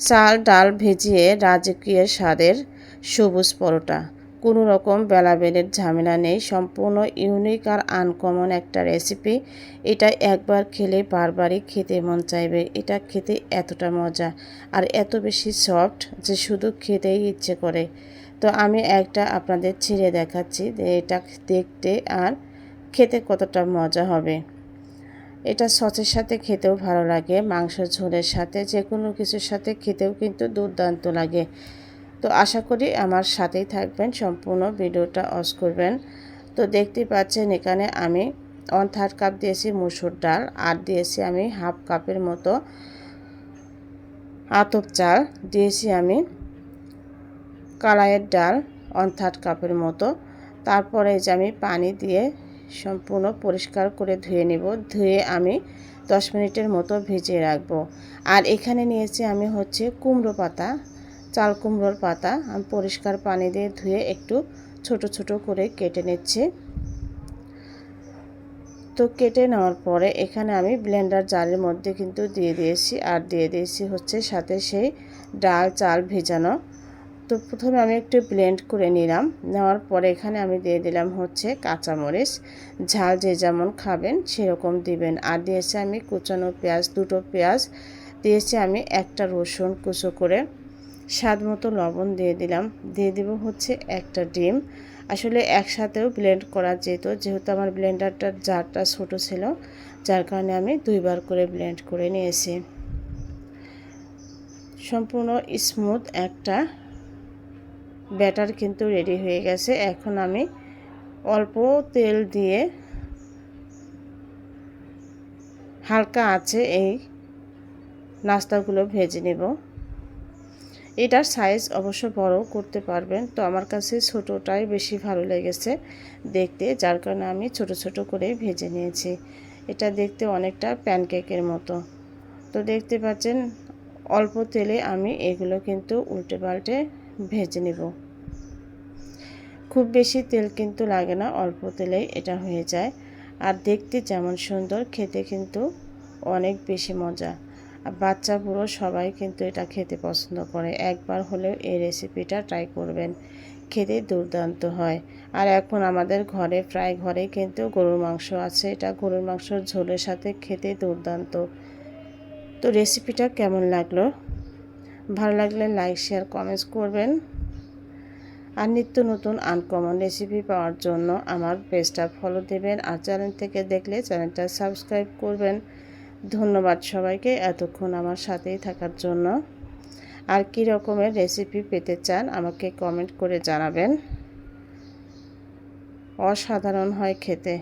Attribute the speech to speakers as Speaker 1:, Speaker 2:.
Speaker 1: চাল, ডাল ভেজিয়ে রাজকীয় স্বাদের সবুজ পরোটা। কোনো রকম বেলাবেলের ঝামেলা নেই, সম্পূর্ণ ইউনিক আর আনকমন একটা রেসিপি এটা একবার খেলে বারবারই খেতে মন চাইবে, এটা খেতে এতটা মজা। আর এত বেশি সফট যে শুধু খেতেই ইচ্ছে করে। তো আমি একটা আপনাদের ছিঁড়ে দেখাচ্ছি এটা দেখতে আর খেতে কতটা মজা হবে। এটা সসের সাথে খেতেও ভালো লাগে মাংস ঝোলের সাথে যে কোনো কিছুর সাথে খেতেও কিন্তু দুর্দান্ত লাগে। তো আশা করি আমার সাথেই থাকবেন, সম্পূর্ণ ভিডিওটা অস করবেন। তো দেখতে পাচ্ছেন এখানে আমি ওয়ান থার্ড কাপ দিয়েছি মুসুর ডাল, আর দিয়েছি আমি হাফ কাপের মতো আতপ চাল, দিয়েছি আমি কালাইয়ের ডাল ওয়ান থার্ড কাপের মতো। তারপরে যে আমি পানি দিয়ে সম্পূর্ণ পরিষ্কার করে ধুয়ে নেব। ধুয়ে আমি দশ মিনিটের মতো ভিজিয়ে রাখব। আর এখানে নিয়েছি আমি হচ্ছে কুমড়ো পাতা, চাল কুমড়োর পাতা। আমি পরিষ্কার পানি দিয়ে ধুয়ে একটু ছোট ছোট করে কেটে নিচ্ছি। তো কেটে নেওয়ার পরে এখানে আমি ব্লেন্ডার জালের মধ্যে কিন্তু দিয়ে দিয়েছি। আর দিয়ে দিয়েছি হচ্ছে সাথে সেই ডাল, চাল ভেজানো তো প্রথমে আমি একটু ব্লেন্ড করে নিলাম। নেওয়ার পরে এখানে আমি দিয়ে দিলাম হচ্ছে কাঁচামরিচ। ঝাল যে যেমন খাবেন সেরকম দিবেন। আর দিয়েছি আমি কুচানো পেঁয়াজ, দুটো পেঁয়াজ। দিয়েছি আমি একটা রসুন কুচো করে। স্বাদ মতো লবণ দিয়ে দিলাম। দিয়ে দিব হচ্ছে একটা ডিম। আসলে একসাথেও ব্লেন্ড করা যেত। যেহেতু আমার ব্লেন্ডারটার জারটা ছোট ছিল, যার কারণে আমি দুইবার করে ব্লেন্ড করে নিয়েছি। সম্পূর্ণ স্মুথ একটা ব্যাটার কিন্তু রেডি হয়ে গেছে। এখন আমি অল্প তেল দিয়ে হালকা আছে এই নাস্তাগুলো ভেজে নেব। এটার সাইজ অবশ্য বড় করতে পারবেন, তো আমার কাছে ছোটোটাই বেশি ভালো লেগেছে দেখতে, যার কারণে আমি ছোট ছোট করে ভেজে নিয়েছি। এটা দেখতে অনেকটা প্যানকেকের মতো। তো দেখতে পাচ্ছেন অল্প তেলে আমি এগুলো কিন্তু উল্টে পাল্টে ভেজে নেব। খুব বেশি তেল কিন্তু লাগে না, অল্প তেলেই এটা হয়ে যায়। আর দেখতে যেমন সুন্দর, খেতে কিন্তু অনেক বেশি মজা। আর বাচ্চা বুড়ো সবাই কিন্তু এটা খেতে পছন্দ করে। একবার হলেও এই রেসিপিটা ট্রাই করবেন। খেতে দুর্দান্ত হয়। আর এখন আমাদের ঘরে, প্রায় ঘরে কিন্তু গরুর মাংস আছে। এটা গরুর মাংসর ঝোলের সাথে খেতে দুর্দান্ত। তো রেসিপিটা কেমন লাগল? ভালো লাগলে লাইক শেয়ার কমেন্টস করবেন। আর নিত্য নতুন আনকমন রেসিপি পাওয়ার জন্য আমার পেজটা ফলো দেবেন। আর চ্যানেল থেকে দেখলে চ্যানেলটা সাবস্ক্রাইব করবেন। ধন্যবাদ সবাইকে এতক্ষণ আমার সাথেই থাকার জন্য। আর কি রকমের রেসিপি পেতে চান আমাকে কমেন্ট করে জানাবেন। অসাধারণ হয় খেতে।